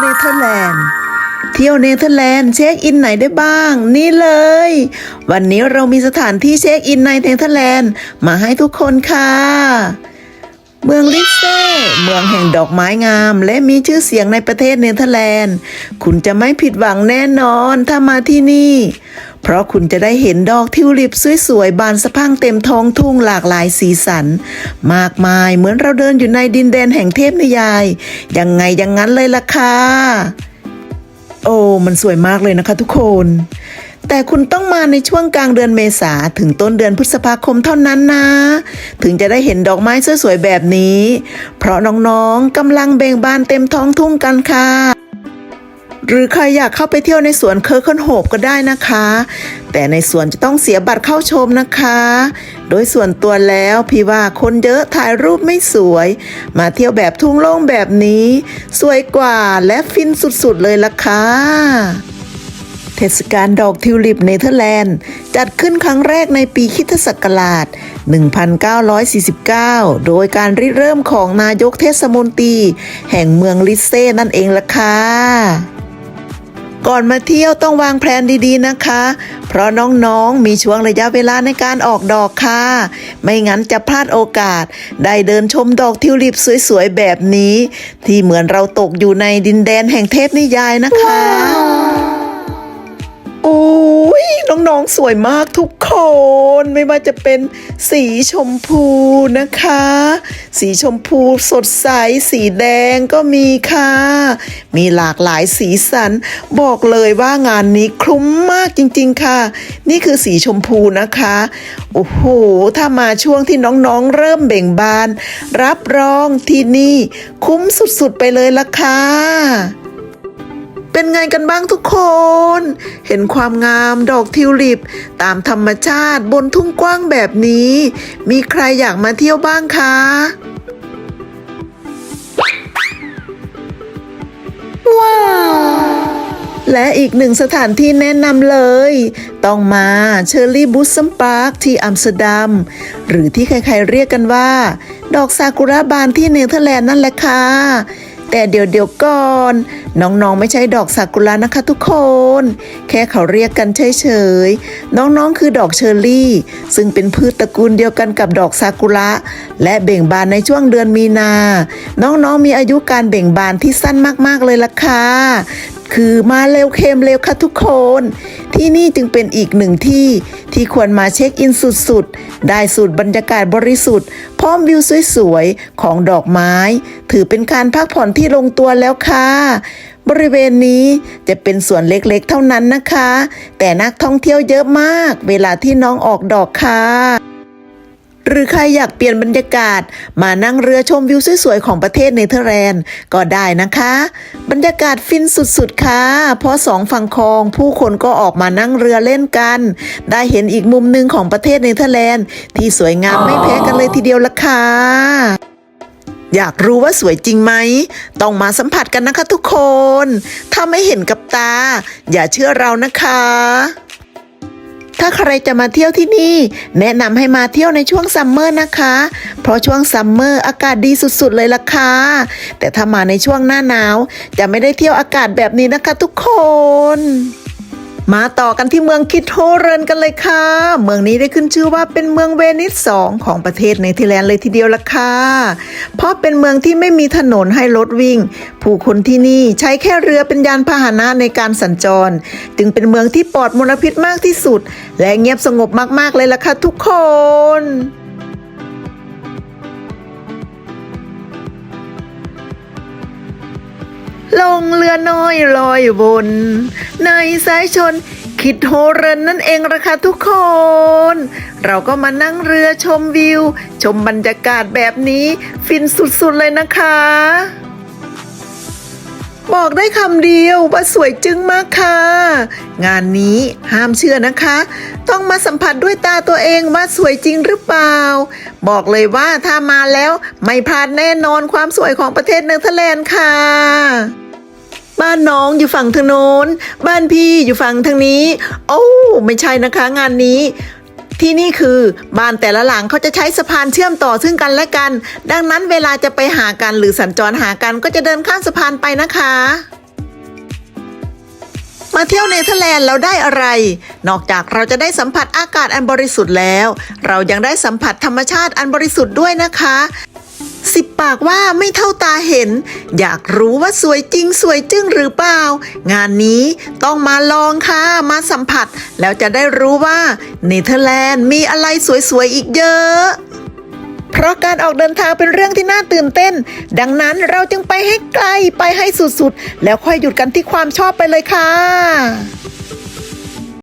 เนเธอร์แลนด์เที่ยวเนเธอร์แลนด์เช็คอินไหนได้บ้าง นี่เลย วันนี้เรามีสถานที่เช็คอินในเนเธอร์แลนด์มาให้ทุกคนค่ะ เมืองลิสเซ่เมืองแห่งดอกไม้งาม และมีชื่อเสียงในประเทศเนเธอร์แลนด์ คุณจะไม่ผิดหวังแน่นอนถ้ามาที่นี่ เพราะคุณจะได้เห็นดอกทิวลิปสวยๆ บานสะพังเต็มท้องทุ่งหลากหลายสีสัน มากมายเหมือนเราเดินอยู่ในดินแดนแห่งเทพนิยาย ยังไงอย่างนั้นเลยล่ะค่ะ โอ้ มันสวยมากเลยนะคะทุกคนแต่คุณต้องมาในช่วงกลางเดือนเมษาถึงต้นเดือนพฤษภาคมเท่านั้นนะ ถึงจะได้เห็นดอกไม้สวยๆแบบนี้ เพราะน้องๆกำลังเบ่งบานเต็มท้องทุ่งกันค่ะ หรือใครอยากเข้าไปเที่ยวในสวนเคอร์เคิลโฮบก็ได้นะคะ แต่ในสวนจะต้องเสียบัตรเข้าชมนะคะ โดยส่วนตัวแล้วพี่ว่าคนเยอะถ่ายรูปไม่สวย มาเที่ยวแบบทุ่งโล่งแบบนี้ สวยกว่าและฟินสุดๆเลยล่ะค่ะเทศกาลดอกทิวลิปเนเธอร์แลนด์ จัดขึ้นครั้งแรกในปีคริสตศักราช 1949 โดยการริเริ่มของนายกเทศมนตรี แห่งเมืองลิเซ่นั่นเองล่ะค่ะ ก่อนมาเที่ยวต้องวางแผนดีๆนะคะ เพราะน้องๆมีช่วงระยะเวลาในการออกดอกค่ะ ไม่งั้นจะพลาดโอกาส ได้เดินชมดอกทิวลิปสวยๆแบบนี้ ที่เหมือนเราตกอยู่ในดินแดนแห่งเทพนิยายนะคะ wow. น้องๆสวยมากทุกคน ไม่ว่าจะเป็นสีชมพูนะคะ สีชมพูสดใส สีแดงก็มีค่ะ มีหลากหลายสีสัน บอกเลยว่างานนี้คลุ้มมากจริงๆค่ะ นี่คือสีชมพูนะคะ โอ้โห ถ้ามาช่วงที่น้องๆเริ่มเบ่งบาน รับรองที่นี่ คุ้มสุดๆไปเลยล่ะค่ะ เป็นไงกันบ้างทุกคน เห็นความงามดอกทิวลิป ตามธรรมชาติบนทุ่งกว้างแบบนี้ มีใครอยากมาเที่ยวบ้างคะว้าวและอีกหนึ่งสถานที่แนะนำเลย ต้องมาเชอร์รี่บุสซัมปาร์คที่อัมสเตอร์ดัม หรือที่ใครๆเรียกกันว่า ดอกซากุระบานที่เนเธอร์แลนด์นั่นแหละค่ะ แต่เดี๋ยวเดี๋ยวก่อน น้องๆไม่ใช่ดอกซากุระนะคะทุกคน แค่เขาเรียกกันเฉยๆ น้องๆคือดอกเชอร์รี่ ซึ่งเป็นพืชตระกูลเดียวกันกับดอกซากุระ และเบ่งบานในช่วงเดือนมีนา น้องๆมีอายุการเบ่งบานที่สั้นมากๆเลยล่ะค่ะ คือมาเร็วเข้มเร็วค่ะทุกคน ที่นี่จึงเป็นอีกหนึ่งที่ที่ควรมาเช็คอินสุดๆ ได้สูตรบรรยากาศบริสุทธิ์ พร้อมวิวสวยๆ ของดอกไม้ ถือเป็นการพักผ่อนที่ลงตัวแล้วค่ะ บริเวณนี้จะเป็นส่วนเล็กๆ เท่านั้นนะคะ แต่นักท่องเที่ยวเยอะมาก เวลาที่น้องออกดอกค่ะ หรือใครอยากเปลี่ยนบรรยากาศ มานั่งเรือชมวิวสวยๆ ของประเทศเนเธอร์แลนด์ก็ได้นะคะ บรรยากาศฟินสุดๆค่ะ เพราะสองฝั่งคลอง ผู้คนก็ออกมานั่งเรือเล่นกัน ได้เห็นอีกมุมหนึ่งของประเทศเนเธอร์แลนด์ที่สวยงามไม่แพ้กันเลยทีเดียวละค่ะอยากรู้ว่าสวยจริงไหม ต้องมาสัมผัสกันนะคะทุกคน ถ้าไม่เห็นกับตา อย่าเชื่อเรานะคะ ถ้าใครจะมาเที่ยวที่นี่ แนะนำให้มาเที่ยวในช่วงซัมเมอร์นะคะ เพราะช่วงซัมเมอร์อากาศดีสุดๆเลยล่ะค่ะ แต่ถ้ามาในช่วงหน้าหนาว จะไม่ได้เที่ยวอากาศแบบนี้นะคะทุกคน มาต่อกันที่เมืองคิดโฮเรนกันเลยค่ะ เมืองนี้ได้ขึ้นชื่อว่าเป็นเมืองเวนิสสองของประเทศเนเธอร์แลนด์เลยทีเดียวละค่ะ เพราะเป็นเมืองที่ไม่มีถนนให้รถวิ่ง ผู้คนที่นี่ใช้แค่เรือเป็นยานพาหนะในการสัญจร จึงเป็นเมืองที่ปลอดมลพิษมากที่สุด และเงียบสงบมากๆเลยล่ะค่ะทุกคน ลงเรือน้อยลอยบน ในสายชนคิดโฮเรนนั่นเองละค่ะทุกคน เราก็มานั่งเรือชมวิว ชมบรรยากาศแบบนี้ ฟินสุดๆเลยนะคะ บอกได้คำเดียวว่าสวยจึงมากค่ะ งานนี้ห้ามเชื่อนะคะ ต้องมาสัมผัสด้วยตาตัวเองว่าสวยจริงหรือเปล่า บอกเลยว่าถ้ามาแล้วไม่พลาดแน่นอนความสวยของประเทศเนเธอร์แลนด์ค่ะ บ้านน้องอยู่ฝั่งทางโน้น บ้านพี่อยู่ฝั่งทางนี้ โอ้ไม่ใช่นะคะงานนี้ที่นี่คือบ้านแต่ละหลังเขาจะใช้สะพานเชื่อมต่อซึ่งกันและกัน ดังนั้นเวลาจะไปหากันหรือสัญจรหากันก็จะเดินข้ามสะพานไปนะคะ มาเที่ยวเนเธอร์แลนด์เราได้อะไร นอกจากเราจะได้สัมผัสอากาศอันบริสุทธิ์แล้ว เรายังได้สัมผัสธรรมชาติอันบริสุทธิ์ด้วยนะคะ สิบปากว่าไม่เท่าตาเห็น อยากรู้ว่าสวยจริงสวยจึ้งหรือเปล่า งานนี้ต้องมาลองค่ะ มาสัมผัส แล้วจะได้รู้ว่าเนเธอร์แลนด์มีอะไรสวยๆอีกเยอะเพราะการออกเดินทางเป็นเรื่องที่น่าตื่นเต้น ดังนั้นเราจึงไปให้ไกลไปให้สุดๆ แล้วค่อยหยุดกันที่ความชอบไปเลยค่ะ